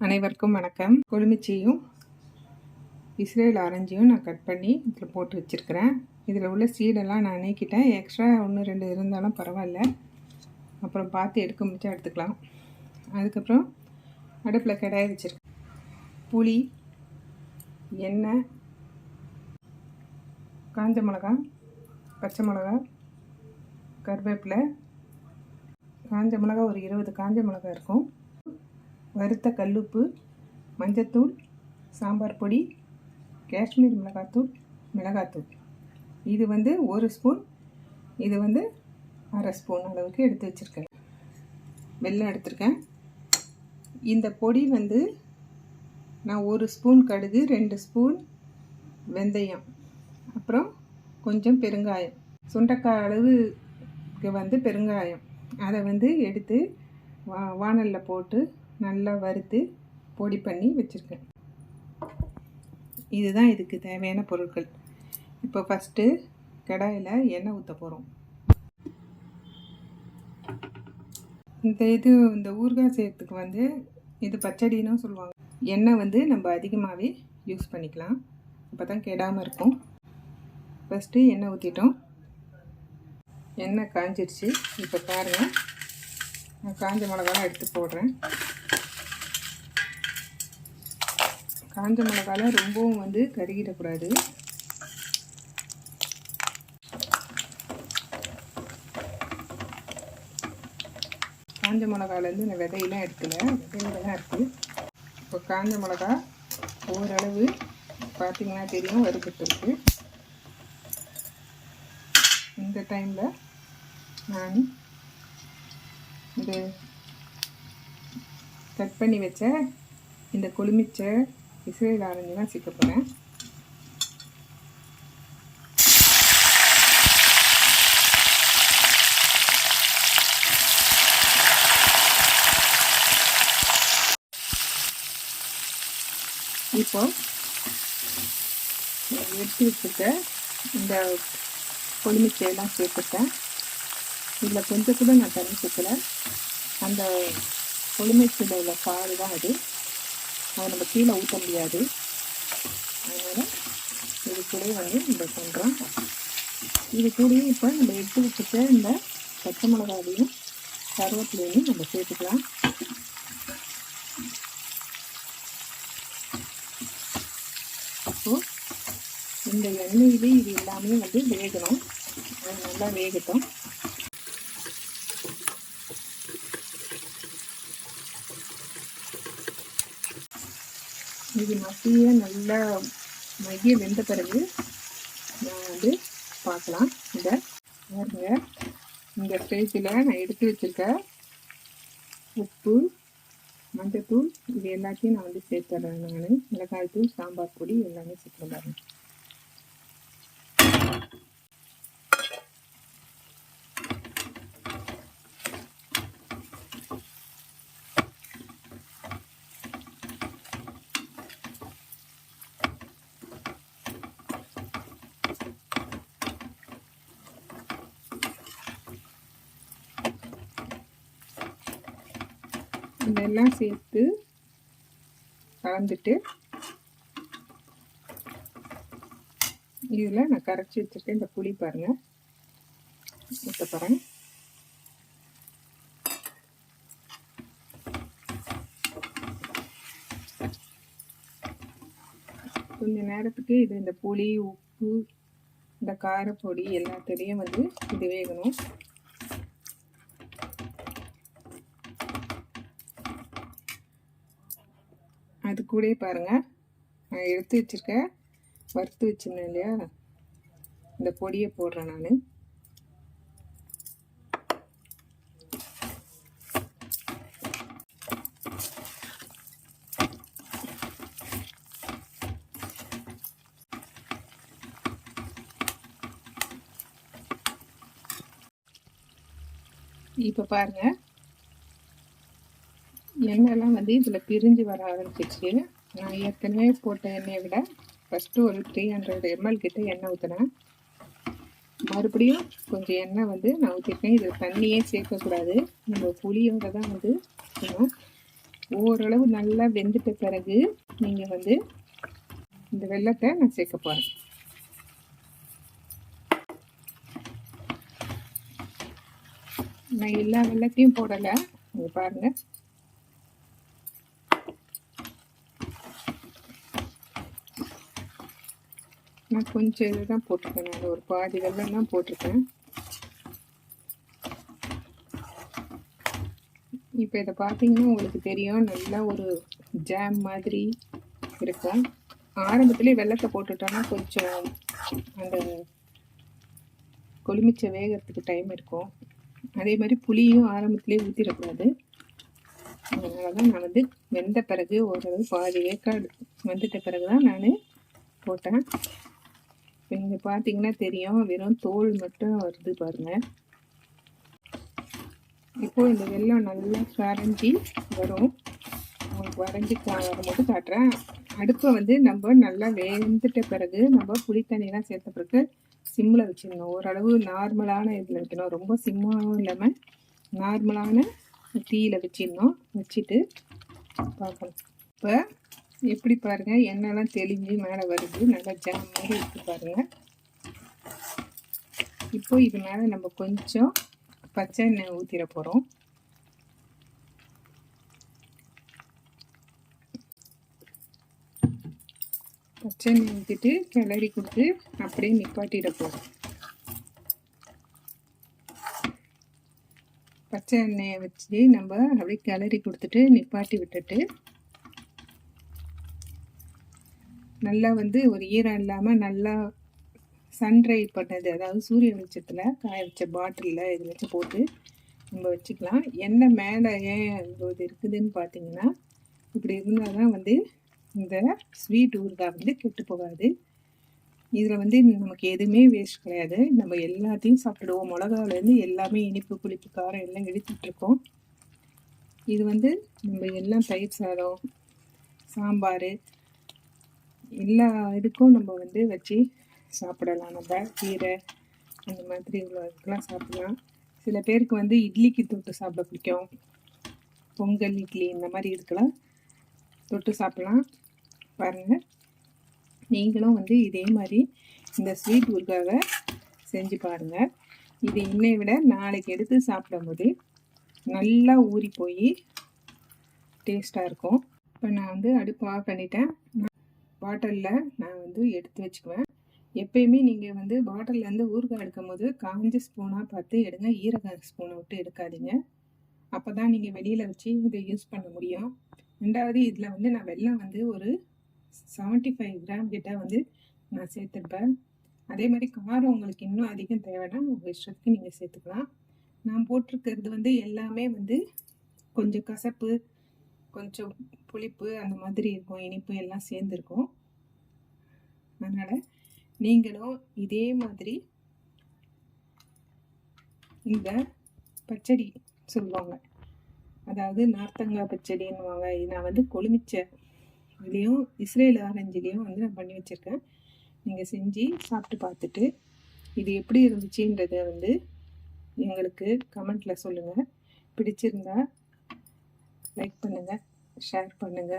அனைவருக்கும் வணக்கம். கொழுமிச்சியும் இஸ்ரேல் ஆரஞ்சையும் நான் கட் பண்ணி இதில் போட்டு வச்சுருக்கிறேன். இதில் உள்ள சீடெல்லாம் நான் நீக்கிட்டேன். எக்ஸ்ட்ரா ஒன்று ரெண்டு இருந்தாலும் பரவாயில்ல. அப்புறம் பார்த்து எடுக்க முடிச்சா எடுத்துக்கலாம். அதுக்கப்புறம் அடுப்பில் கடாய வச்சுருக்கேன். புளி எண்ணெய் காஞ்ச மிளகா பச்சை மிளகா கருவேப்பிலை காஞ்ச மிளகா ஒரு இருபது காஞ்ச மிளகா இருக்கும். வறுத்த கல்லுப்பு மஞ்சத்தூள் சாம்பார் பொடி காஷ்மீர் மிளகாத்தூள் மிளகாத்தூள். இது வந்து ஒரு ஸ்பூன். இது வந்து அரை ஸ்பூன் அளவுக்கு எடுத்து வச்சுருக்கேன். வெல்லம் எடுத்திருக்கேன். இந்த பொடி வந்து நான் ஒரு ஸ்பூன் கடுகு ரெண்டு ஸ்பூன் வெந்தயம் அப்புறம் கொஞ்சம் பெருங்காயம். சுண்டக்காய் அளவுக்கு வந்து பெருங்காயம். அதை வந்து எடுத்து வா வானலில் போட்டு நல்லா வறுத்து பொடி பண்ணி வச்சுருக்கேன். இதுதான் இதுக்கு தேவையான பொருட்கள். இப்போ ஃபஸ்ட்டு கடாயில் எண்ணெய் ஊற்ற போகிறோம் இந்த இது இந்த ஊறுகாய் செய்யறதுக்கு வந்து இது பச்சடின்னு சொல்லுவாங்க. எண்ணெய் வந்து நம்ம அதிகமாகவே யூஸ் பண்ணிக்கலாம். அப்போ தான் கெடாமல் இருக்கும். ஃபஸ்ட்டு எண்ணெய் ஊற்றிட்டோம் எண்ணெய் காஞ்சிருச்சு. இப்போ பாருங்கள் நான் காஞ்ச மிளகாலாம் எடுத்து போடுறேன். காஞ்ச மிளகாலாம் ரொம்பவும் வந்து கருகிடக்கூடாது. காஞ்ச மிளகாலேருந்து இந்த விதையெல்லாம் எடுக்கல. விதையெல்லாம் இருக்குது இப்போ காஞ்ச மிளகா ஓரளவு பார்த்தீங்கன்னா தெரியும் வறுபட்டு இந்த டைமில் நான் இது கட் பண்ணி வச்ச இந்த கொழுமிச்சை இஸ்ரேல் ஆரஞ்சு தான் சிக்க போகிறேன் இப்போ எடுத்து வச்சுக்க இந்த கொழுமிச்சையெல்லாம் சேர்த்துட்டேன். இதில் கொஞ்சம் கூட நான் தண்ணி சேர்க்கல. அந்த கொழுமைச்சியில் உள்ள பால் தான் அது. அதை நம்ம கீழே ஊற்ற முடியாது. அதனால் இது கூட வந்து நம்ம பண்ணுறோம் இது கூடயே இப்போ நம்ம எடுத்து வச்சுட்ட இந்த பச்சை மிளகாவையும் கருவேப்பிலையும் நம்ம சேர்த்துக்கலாம். அப்போது இந்த எண்ணெயிலே இது எல்லாமே வந்து வேகணும். அது நல்லா வேகட்டும். இது மத்திய நல்லா மைய வெந்த பிறகு நான் வந்து பார்க்கலாம். இந்த பாருங்க. இந்த ஸ்டேஜில் நான் எடுத்து வச்சுருக்க உப்பு மஞ்சத்தூள் இது எல்லாத்தையும் நான் வந்து சேர்த்துறேன். நான் மிளகாய் தூள் சாம்பார் பொடி எல்லாமே சேர்த்துறேன் இதெல்லாம் சேர்த்து கலந்துட்டு இதில் நான் கரைச்சி வச்சுருக்கேன். இந்த புளி பாருங்கள் ஊற்ற கொஞ்சம் கொஞ்ச நேரத்துக்கு இது இந்த புளி உப்பு இந்த காரப்பொடி எல்லாத்துலேயும் வந்து இது வேகணும். கூடயே பாருங்கள் நான் எடுத்து வச்சுருக்கேன். வறுத்து வச்சுருந்தேன் இல்லையா? இந்த பொடியை போடுறேன் நான். இப்போ பாருங்கள் எண்ணெயெல்லாம் வந்து இதில் பிரிஞ்சு வர ஆரம்பிச்சிச்சு நான் ஏற்கனவே போட்ட எண்ணெயை விட ஃபஸ்ட்டு ஒரு த்ரீ ஹண்ட்ரட் எம்எல் கிட்ட எண்ணெய் ஊற்றினேன் மறுபடியும் கொஞ்சம் எண்ணெய் வந்து நான் ஊற்றிருக்கேன் இதில் தண்ணியே சேர்க்கக்கூடாது. நம்ம புளியோட தான் வந்து ஓரளவு நல்லா வெந்துட்ட பிறகு நீங்கள் வந்து இந்த வெள்ளத்தை நான் சேர்க்க போகிறேன் நான் எல்லா வெள்ளத்தையும் போடலை. இங்கே பாருங்கள் நான் கொஞ்சம் இது தான் போட்டிருக்கேன். நான் ஒரு பாதி வெள்ளம் தான் போட்டிருக்கேன். இப்போ இதை பார்த்தீங்கன்னா உங்களுக்கு தெரியும். நல்லா ஒரு ஜாம் மாதிரி இருக்கும். ஆரம்பத்துலேயே வெள்ளத்தை போட்டுட்டோன்னா கொஞ்சம் அந்த கொழுமிச்சை வேகிறதுக்கு டைம் இருக்கும். அதே மாதிரி புளியும் ஆரம்பத்துலேயே ஊற்றிடக்கூடாது அதனால தான் நான் வந்து வெந்த பிறகு ஓரளவு பாதி வேக்காடு வந்துட்ட பிறகு தான் நான் போட்டேன். இப்போ நீங்கள் பார்த்தீங்கன்னா தெரியும் வெறும் தோல் மட்டும் வருது பாருங்கள் இப்போது இந்த வெள்ளம் நல்லா கரைஞ்சி வரும். உங்களுக்கு வரைஞ்சி வரும்போது காட்டுறேன். அடுப்பை வந்து நம்ம நல்லா வேந்துட்ட பிறகு நம்ம புளி தண்ணியெலாம் சேர்த்த பிறகு சிம்மில் வச்சிடணும். ஓரளவு நார்மலான இதில் வைக்கணும். ரொம்ப சிம்மாவும் இல்லாமல் நார்மலான தீயில் வச்சிடணும். வச்சுட்டு பார்க்கணும். இப்போ எப்படி பாருங்கள் எண்ணெய்லாம் தெளிஞ்சு மேலே வருது? நல்லா ஜாம் மாதிரி இருக்குது பாருங்கள் இப்போ இது மேலே நம்ம கொஞ்சம் பச்சை எண்ணெய் ஊற்றிட போகிறோம் பச்சை எண்ணெய் ஊற்றிட்டு கிளறி கொடுத்து அப்படியே நிப்பாட்டிட போகிறோம் பச்சை எண்ணெயை வச்சு நம்ம அப்படியே கிளறி கொடுத்துட்டு நிப்பாட்டி விட்டுட்டு நல்லா வந்து ஒரு ஈரம் இல்லாமல் நல்லா சன்ட்ரை பண்ணது. அதாவது சூரிய வெளிச்சத்தில் காய வச்ச பாட்டிலில் இது வச்சு போட்டு நம்ம வச்சுக்கலாம். எண்ணெய் மேலே ஏன் இது இருக்குதுன்னு பார்த்தீங்கன்னா இப்படி இருந்தால் தான் வந்து இந்த ஸ்வீட் ஊறுகாய் வந்து கெட்டு போகாது. இதில் வந்து நமக்கு எதுவுமே வேஸ்ட் கிடையாது. நம்ம எல்லாத்தையும் சாப்பிடுவோம். மிளகாவிலேருந்து எல்லாமே இனிப்பு புளிப்பு காரம் எல்லாம் எடுத்துட்ருக்கோம் இது வந்து நம்ம எல்லாம் தயிர் சாதம் சாம்பார் எல்லா இதுக்கும் நம்ம வந்து வச்சு சாப்பிடலாம். நம்ம கீரை அந்த மாதிரி உள்ளதுக்கெல்லாம் சாப்பிடலாம். சில பேருக்கு வந்து இட்லிக்கு தொட்டு சாப்பிட பிடிக்கும். பொங்கல் இட்லி இந்த மாதிரி இதுக்கெல்லாம் தொட்டு சாப்பிடலாம். பாருங்கள் நீங்களும் வந்து இதே மாதிரி இந்த ஸ்வீட் ஊறுகாவை செஞ்சு பாருங்கள் இது இன்னை விட நாளைக்கு எடுத்து சாப்பிடும்போது நல்லா ஊறி போய் டேஸ்ட்டாக இருக்கும். இப்போ நான் வந்து அடுப்பு ஆஃப் பண்ணிட்டேன். பாட்டிலில் நான் வந்து எடுத்து வச்சுக்குவேன். எப்பயுமே நீங்கள் வந்து பாட்டிலேருந்து ஊறுகாய் எடுக்கும் போது காஞ்ச ஸ்பூனாக பார்த்து எடுங்க. ஈரக ஸ்பூனை விட்டு எடுக்காதீங்க. அப்போ தான் நீங்கள் வெளியில் வச்சு இதை யூஸ் பண்ண முடியும். ரெண்டாவது இதில் வந்து நான் வெள்ளம் வந்து ஒரு செவன்ட்டி ஃபைவ் கிராம் கிட்ட வந்து நான் சேர்த்துருப்பேன். அதே மாதிரி காரம் உங்களுக்கு இன்னும் அதிகம் தேவைன்னா உங்கள் இஷ்டத்துக்கு நீங்கள் சேர்த்துக்கலாம். நான் போட்டிருக்கிறது வந்து எல்லாமே வந்து கொஞ்சம் கசப்பு கொஞ்சம் புளிப்பு அந்த மாதிரி இருக்கும் இனிப்பு எல்லாம் சேர்ந்துருக்கும். அதனால் நீங்களும் இதே மாதிரி இந்த பச்சடி சொல்லுவாங்க. அதாவது நார்த்தங்காய் பச்சடின்னுவாங்க. நான் வந்து கொழுமிச்ச இதுலேயும் இஸ்ரேல் ஆரஞ்சிலையும் வந்து நான் பண்ணி வச்சுருக்கேன். நீங்கள் செஞ்சு சாப்பிட்டு பார்த்துட்டு இது எப்படி இருந்துச்சுன்றதை வந்து எங்களுக்கு கமெண்ட்டில் சொல்லுங்கள் பிடிச்சிருந்தா லைக் பண்ணுங்கள் ஷேர் பண்ணுங்கள்